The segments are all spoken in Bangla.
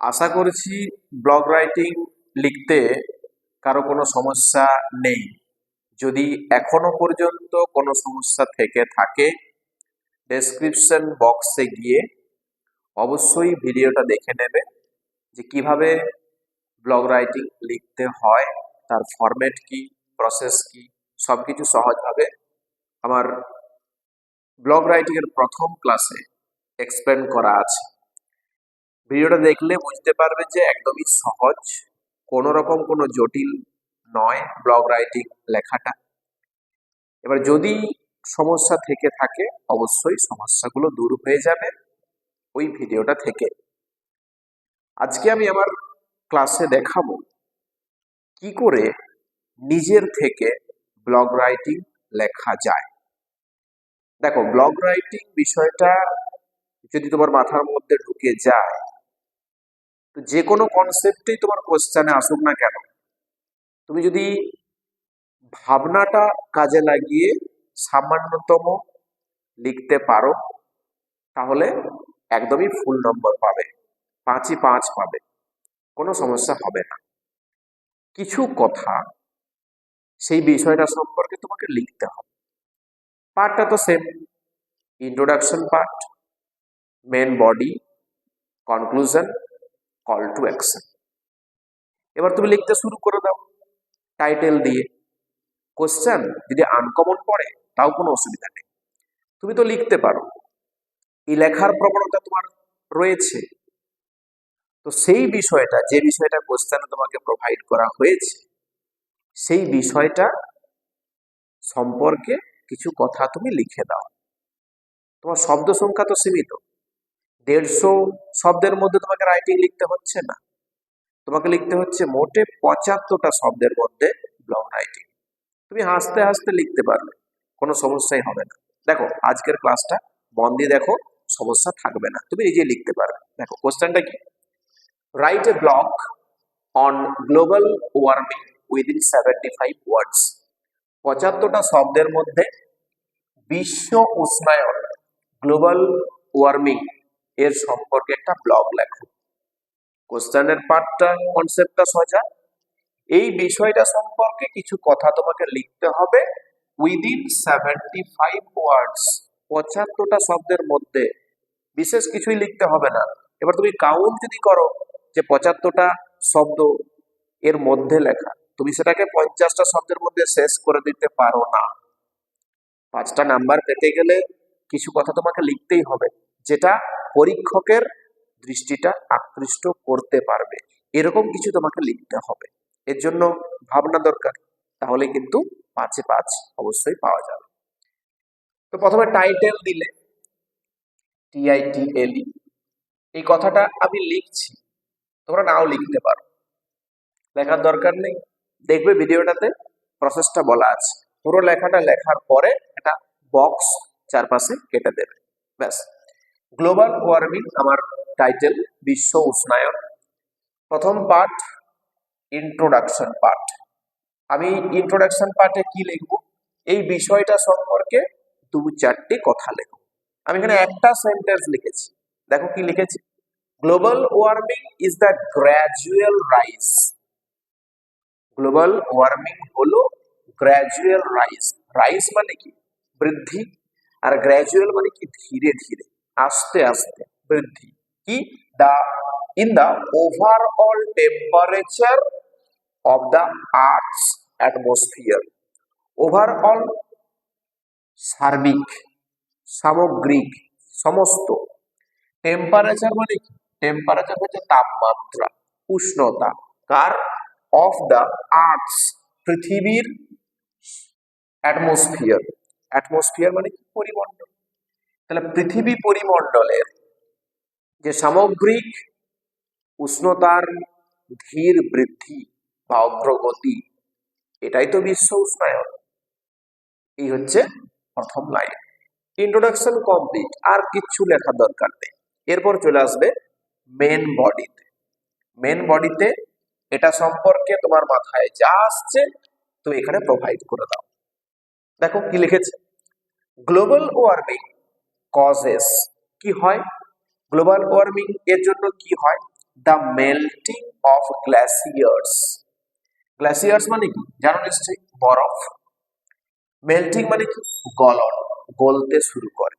আশা করছি ব্লগ রাইটিং লিখতে কারও কোনো সমস্যা নেই। যদি এখনও পর্যন্ত কোনো সমস্যা থেকে থাকে ডেসক্রিপশন বক্সে গিয়ে অবশ্যই ভিডিওটা দেখে নেবে যে কীভাবে ব্লগ রাইটিং লিখতে হয়, তার ফরম্যাট কি প্রসেস কি সব কিছু সহজভাবে আমার ব্লগ রাইটিং এর প্রথম ক্লাসে এক্সপ্লেন করা আছে। ভিডিওটা দেখলে বুঝতে পারবে যে একদমই সহজ কোনো রকম কোনো জটিল নয় ব্লগ রাইটিং লেখাটা। এবার যদি সমস্যা থেকে থাকে, অবশ্যই সমস্যাগুলো দূর হয়ে যাবে ওই ভিডিওটা থেকে। আজকে আমি আমার ক্লাসে দেখাবো কি করে নিজের থেকে ব্লগ রাইটিং লেখা যায়। দেখো ব্লগ রাইটিং বিষয়টা যদি তোমার মাথার মধ্যে ঢুকে যায় তো যে কোনো কনসেপ্টেই তোমার কোশ্চেনে আসুক না কেন, তুমি যদি ভাবনাটা কাজে লাগিয়ে সামান্যতম লিখতে পারো, তাহলে একদমই ফুল নম্বর পাবে, পাঁচই পাঁচ পাবে, কোনো সমস্যা হবে না। কিছু কথা সেই বিষয়টা সম্পর্কে তোমাকে লিখতে হবে। পার্টটা তো same introduction part main body conclusion call to action এবার তুমি লিখতে শুরু করে দাও টাইটেল দিয়ে। কোশ্চেন যদি আনকমন পড়ে, তাও কোনো অসুবিধা নেই। তুমি তো লিখতে পারো। এই লেখার প্রবণতা তোমার রয়েছে। তো সেই বিষয়টা, যে বিষয়টা কোশ্চেনে তোমাকে প্রোভাইড করা হয়েছে, সেই বিষয়টা সম্পর্কে কিছু কথা তুমি লিখে দাও। তোমার শব্দ সংখ্যা তো সীমিত। দেড়শো শব্দের মধ্যে তোমাকে রাইটিং লিখতে হচ্ছে না। তোমাকে লিখতে হচ্ছে মোটে পঁচাত্তরটা শব্দের মধ্যে ব্লগ রাইটিং তুমি হাসতে হাসতে লিখতে পারবে, কোনো সমস্যাই হবে না। দেখো, আজকের ক্লাসটা মন দেখো, সমস্যা থাকবে না, তুমি নিজেই লিখতে পারবে। দেখো কোশ্চেনটা কি? Write a blog on global warming within seventy five words পঁচাত্তরটা শব্দের মধ্যে বিশ্ব উষ্ণায়ন গ্লোবাল ওয়ার্মিং এর সম্পর্কে একটা ব্লগ লেখো। কোশ্চেনের পার্টটা কনসেপ্টটা সোজা। এই বিষয়টা সম্পর্কে কিছু কথা তোমাকে লিখতে হবে উইদিন সেভেন্টি ফাইভ ওয়ার্ডস পঁচাত্তরটা শব্দের মধ্যে। বিশেষ কিছুই লিখতে হবে না। এবার তুমি কাউন্ট যদি করো যে পঁচাত্তরটা শব্দ এর মধ্যে লেখা, তুমি সেটাকে পঞ্চাশটা শব্দের মধ্যে শেষ করে দিতে পারো না। পাঁচটা নাম্বার পেতে গেলে কিছু কথা তোমাকে লিখতেই হবে, যেটা পরীক্ষকের দৃষ্টিটা আকৃষ্ট করতে পারবে। এরকম কিছু তোমাকে লিখতে হবে। এর জন্য ভাবনা দরকার। তাহলে কিন্তু পাঁচে পাঁচ অবশ্যই পাওয়া যাবে। তো প্রথমে টাইটেল দিলে টিআইটিএলই এই কথাটা আমি লিখছি। তোমরা নাও লিখতে পারো। লেখার দরকার নেই। দেখবে ভিডিওটাতে প্রসেসটা বলা আছে। পুরো লেখাটা লেখার পরে একটা বক্স চারপাশে কেটে দেবে। ব্যাস। গ্লোবাল ওয়ার্মিং আমার টাইটেল বিশ্ব উষ্ণায়ন। প্রথম পার্ট ইন্ট্রোডাকশন পার্ট আমি ইন্ট্রোডাকশন পার্টে কি লিখব? এই বিষয়টা সম্পর্কে দু চারটি কথা লিখব। আমি এখানে একটা সেন্টেন্স লিখেছি। দেখো কি লিখেছি? Global warming is the gradual rise global warming হলো গ্র্যাজুয়াল রাইজ রাইজ মানে কি? বৃদ্ধি। আর গ্র্যাজুয়াল মানে কি? ধীরে ধীরে। আস্তে আস্তে বৃদ্ধি। কি? The in the overall temperature of the earth's atmosphere overall সার্বিক, সামগ্রিক, সমস্ত। টেম্পারেচার মানে কি? টেম্পারেচার হচ্ছে তাপমাত্রা, উষ্ণতা। কার? অফ দ্য আর্থস পৃথিবীর অ্যাটমসফিয়ার অ্যাটমসফিয়ার মানে কি? পরিমণ্ডল তাহলে পৃথিবী পরিমণ্ডলের যে সামগ্রিক উষ্ণতার ধীর বৃদ্ধি বা অগ্রগতি, এটাই তো বিশ্ব উষ্ণায়ন। এই হচ্ছে প্রথম লাইন ইন্ট্রোডাকশন কমপ্লিট আর কিচ্ছু লেখার দরকার নেই। এরপর চলে আসবে মেন বডিতে মেন বডিতে এটা সম্পর্কে তোমার মাথায় যা আসছে, তুমি এখানে প্রোভাইড করে দাও। দেখো কি লিখেছে। গ্লোবাল ওয়ার্মিং কজেস কি হয়? গ্লোবাল ওয়ার্মিং এর জন্য কি হয়? The melting of glaciers glaciers মানে কি? জানো নিশ্চয়ই? বরফ। মেল্টিং মানে কি? গলন। গলতে শুরু করে।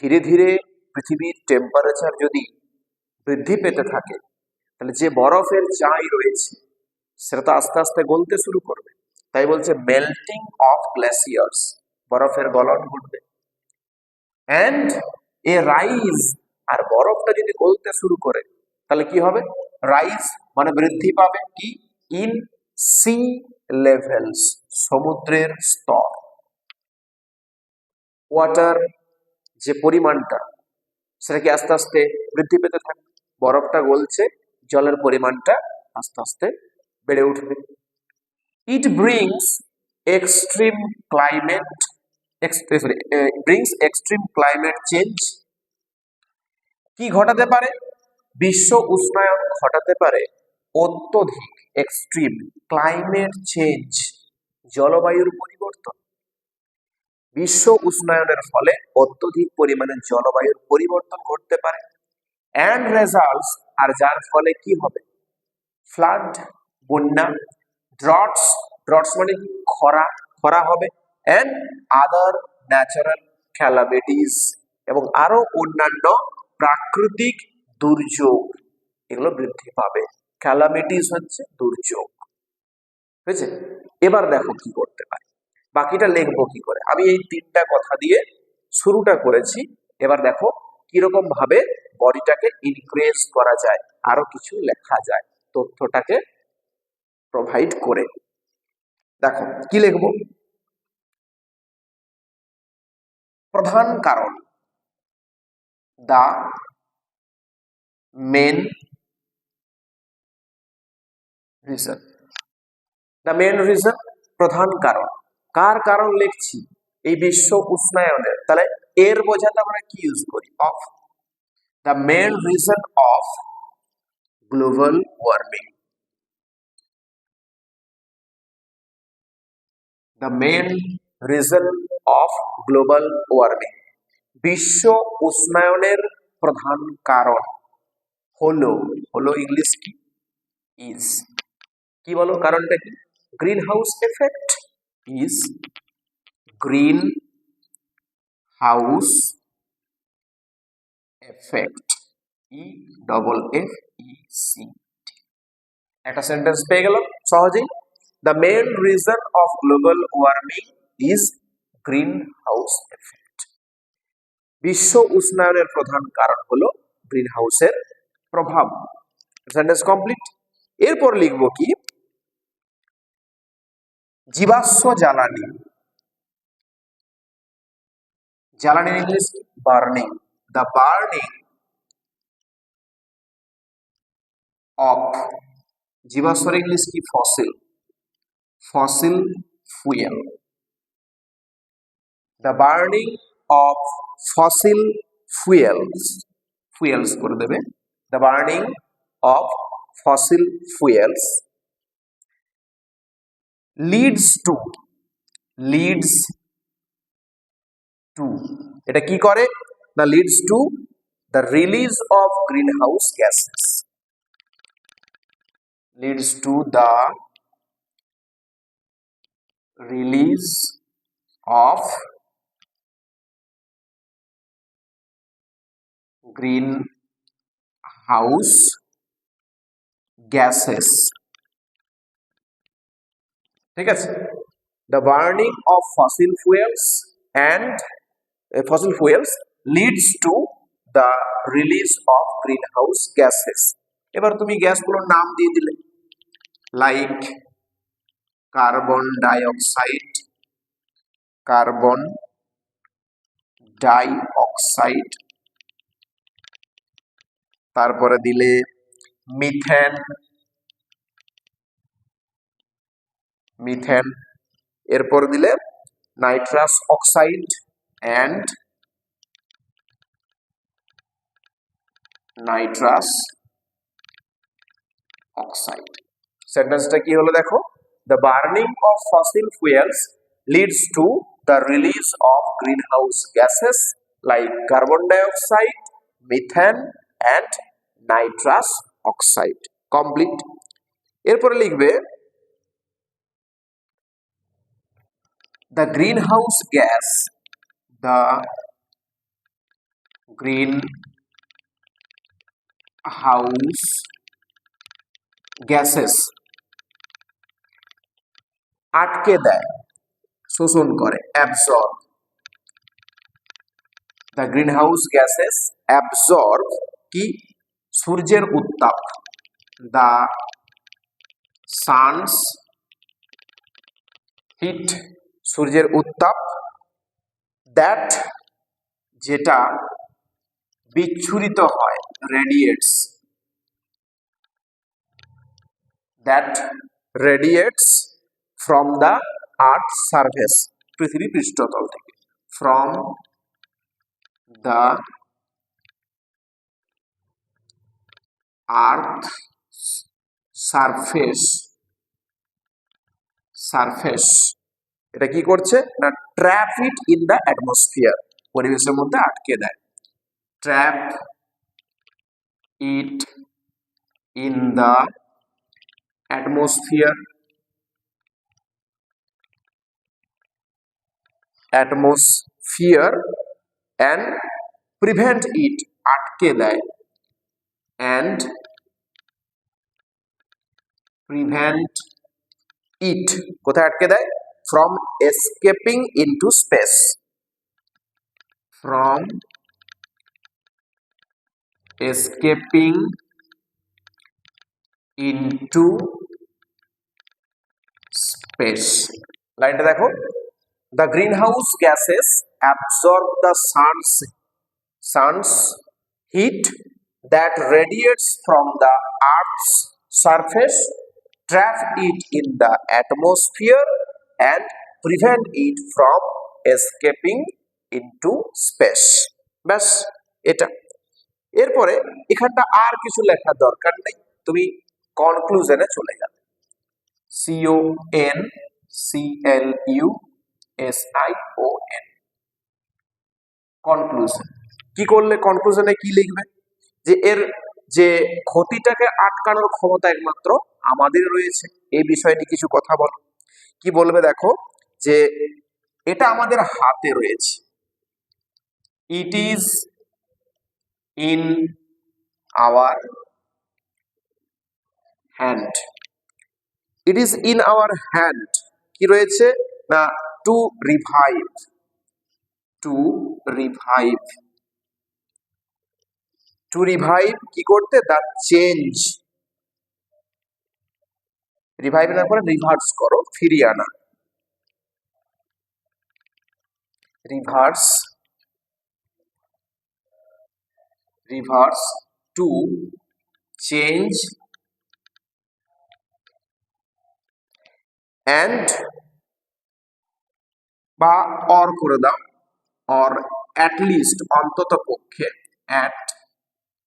ধীরে ধীরে পৃথিবীর টেম্পারেচার যদি বৃদ্ধি পেতে থাকে, তাহলে যে বরফের চাই রয়েছে, সেটা তো আস্তে আস্তে গলতে শুরু করবে। তাই বলছে মেল্টিং অফ গ্লাসিয়ার্স বরফের গলন ঘটবে। অ্যান্ড এ রাইজ আর বরফটা যদি গলতে শুরু করে, তাহলে কি হবে? রাইজ মানে বৃদ্ধি পাবে কি? ইন সি লেভেলস সমুদ্রের স্তর। ওয়াটার যে পরিমাণটা, সেটা কি আস্তে আস্তে বৃদ্ধি পেতে থাকবে? বরফটা গলছে, জলের পরিমাণটা আস্তে আস্তে বেড়ে উঠবে। It brings extreme climate sorry brings extreme climate change কি ঘটাতে পারে? বিশ্ব উষ্ণায়ন ঘটাতে পারে অত্যধিক এক্সট্রিম ক্লাইমেট চেঞ্জ জলবায়ুর পরিবর্তন। বিশ্ব উষ্ণায়নের ফলে অত্যধিক পরিমাণে জলবায়ুর পরিবর্তন ঘটতে পারে। অ্যান্ড রেজাল্টস আর যার ফলে কি হবে? ফ্লাড বন্যা ড্রটস ড্রটস মানে? খরা খরা হবে। অ্যান্ড আদার ন্যাচারাল ক্যালামিটিস এবং আরও অন্যান্য প্রাকৃতিক দুর্যোগ এগুলো বৃদ্ধি পাবে। ক্যালামিটিস হচ্ছে দুর্যোগ। বুঝেছে? এবার দেখো কি করতে পারে। বাকিটা লিখব কি করে? আমি এই তিনটা কথা দিয়ে শুরুটা করেছি। এবার দেখো কীরকম ভাবে বডিটাকে ইনক্রিজ করা যায়, আরও কিছু লেখা যায়, তথ্যটাকে প্রোভাইড করে। দেখো কি লিখব? প্রধান কারণ। The, main, reason. The main, reason, প্রধান কারণ। কার কারণ লিখছি? এই বিশ্ব উষ্ণায়নের। তাহলে এর বোঝাতে আমরা কি ইউজ করি? Of the main, reason of global warming. The main, reason of global warming বিশ্ব উষ্ণায়নের প্রধান কারণ হলো হলো ইংলিশ কি? ইজ কি বলো কারণটা কি? Greenhouse effect is greenhouse effect E double F E C একটা সেন্টেন্স পেয়ে গেল সহজেই। The main reason of global warming is greenhouse effect বিশ্ব উষ্ণায়নের প্রধান কারণ হলো গ্রিন হাউসের প্রভাব। সেন্টেন্স কমপ্লিট এরপর লিখব কি? জীবাশ্ম জ্বালানি। জ্বালানির English burning the burning of জীবাশ্মের English কি? Fossil fossil fuel the burning of fossil fuels fuels করে দেবে। The burning of fossil fuels leads to leads to এটা কি করে? না leads to the release of greenhouse gases leads to the release of greenhouse gases ঠিক আছে the burning of fossil fuels and uh, fossil fuels leads to the release of greenhouse gases এবার তুমি গ্যাসগুলোর নাম দিয়ে দিলে like carbon dioxide carbon dioxide তারপরে দিলে মিথেন। মিথেন। এরপর দিলে nitrous oxide and nitrous oxide. সেন্টেন্সটা কি হলো দেখো? The burning of fossil fuels leads to the release of greenhouse gases like carbon dioxide methane and nitrous oxide complete এরপরে লিখবে the greenhouse gas the greenhouse gases আটকে দেয়, শোষণ করে absorb the greenhouse gases absorb কি? সূর্যের উত্তাপ দ্য সানস হিট সূর্যের উত্তাপ দ্যাট যেটা বিচ্ছুরিত হয় radiates that radiates from the earth surface পৃথিবী পৃষ্ঠতল থেকে from the earth surface surface. এটা কি করছে? না trap it in the atmosphere পরিবেশের মধ্যে আটকে দেয়। Trap it in the atmosphere atmosphere and prevent it আটকে দেয়। And প্রিভেন্ট ইট কোথায় আটকে দেয় from escaping into space from escaping into space লাইনটা দেখো the greenhouse gases absorb the sun's sun's heat that radiates from the earth's surface trap it in the atmosphere and prevent it from escaping into space. ব্যাস, এটা। এরপরে এখানটা আর কিছু লেখার দরকার নেই। তুমি কনক্লুশনে চলে যাবে। C O N C L U S I O N conclusion কি করলে কনক্লুশনে কি লিখবে? যে এর যে ক্ষতিটাকে আটকানোর ক্ষমতা একমাত্র আমাদের রয়েছে। এই বিষয়টি কিছু কথা বল। কি বলবে দেখো? যে এটা আমাদের হাতে রয়েছে। It is in our hand it is in our hand কি রয়েছে? না to revive to revive to revive কি করতে? দ্য চেঞ্জ রিভাইভ না করে রিভার্স করো, ফিরিয়ে আনা। Reverse reverse to change and বা অর করে দাও অর অ্যাট লিস্ট অন্তত পক্ষে অ্যাট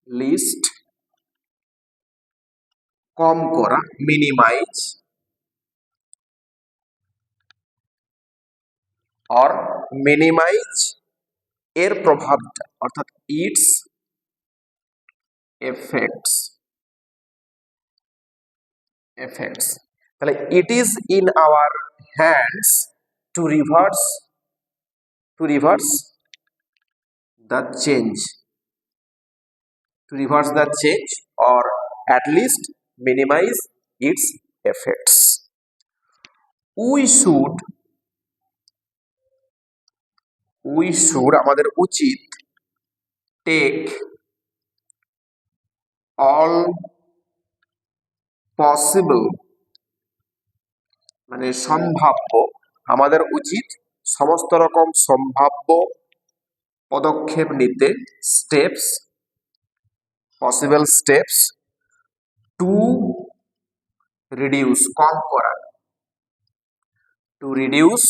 লিস্ট, কম করা, মিনিমাইজ, অর মিনিমাইজ এর প্রভাবটা, অর্থাৎ ইটস এফেক্টস এফেক্টস। তাহলে it is in our hands to reverse to reverse the change. To reverse the change or at least minimize its effects. We should we should আমাদের উচিত টেক অল পসিবল মানে সম্ভাব্য আমাদের উচিত সমস্ত রকম সম্ভাব্য পদক্ষেপ নিতে steps possible steps to reduce কম করা to reduce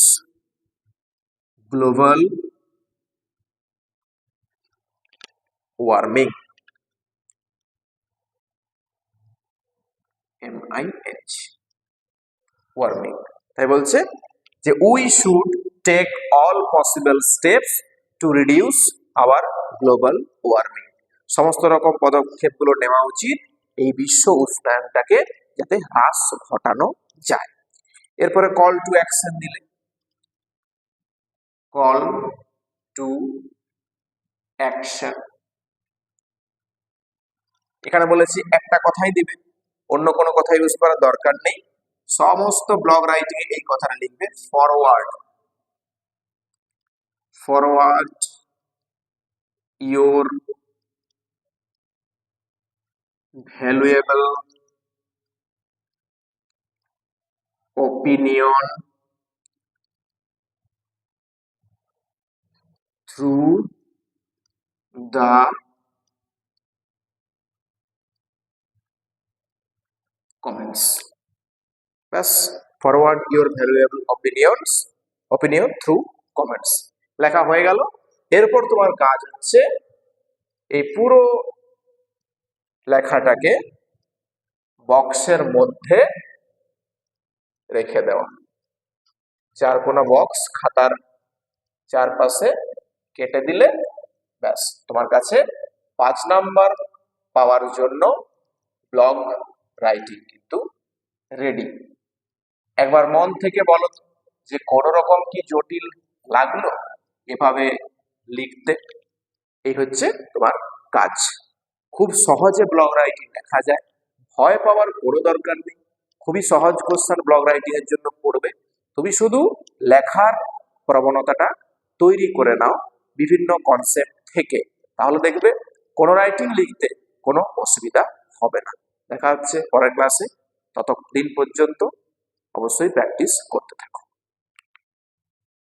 global warming. M I H warming তাই বলছে যে we should take all possible steps to reduce our global warming সমস্ত রকম পদক্ষেপগুলো নেওয়া উচিত। এই বিশ্ব উষ্ণায়নটাকে যাতে হ্রাস ঘটানো যায়। এরপরে কল টু অ্যাকশন দিলে। কল টু অ্যাকশন এখানে বলেছি, একটা কথাই দিবে, অন্য কোনো কথা ইউজ করার দরকার নেই। সমস্ত ব্লগ রাইটিং এ এই কথাটা লিখবে forward forward your valuable opinion through the comments. ব্যাস forward your valuable opinions opinion through comments লেখা হয়ে গেল। এরপর তোমার কাজ হচ্ছে এই পুরো লেখাটাকে বক্সের মধ্যে রেখে দেওয়া। চার কোনো বক্স খাতার চারপাশে কেটে দিলে ব্যাস, তোমার কাছে পাঁচ নাম্বার পাওয়ার জন্য ব্লগ রাইটিং কিন্তু রেডি একবার মন থেকে বলো যে কোন রকম কি জটিল লাগল এভাবে লিখতে? এই হচ্ছে তোমার কাজ। খুব সহজে ব্লগ রাইটিং লেখা যায়। ভয় পাওয়ার কোনো দরকার নেই। খুবই সহজ কোশ্চেন ব্লগ রাইটিং এর জন্য পড়বে। তুমি শুধু লেখার প্রবণতাটা তৈরি করে নাও বিভিন্ন কনসেপ্ট থেকে। তাহলে দেখবে কোনো রাইটিং লিখতে কোনো অসুবিধা হবে না। দেখা হচ্ছে পরের ক্লাসে ততদিন পর্যন্ত অবশ্যই প্র্যাকটিস করতে থাকো।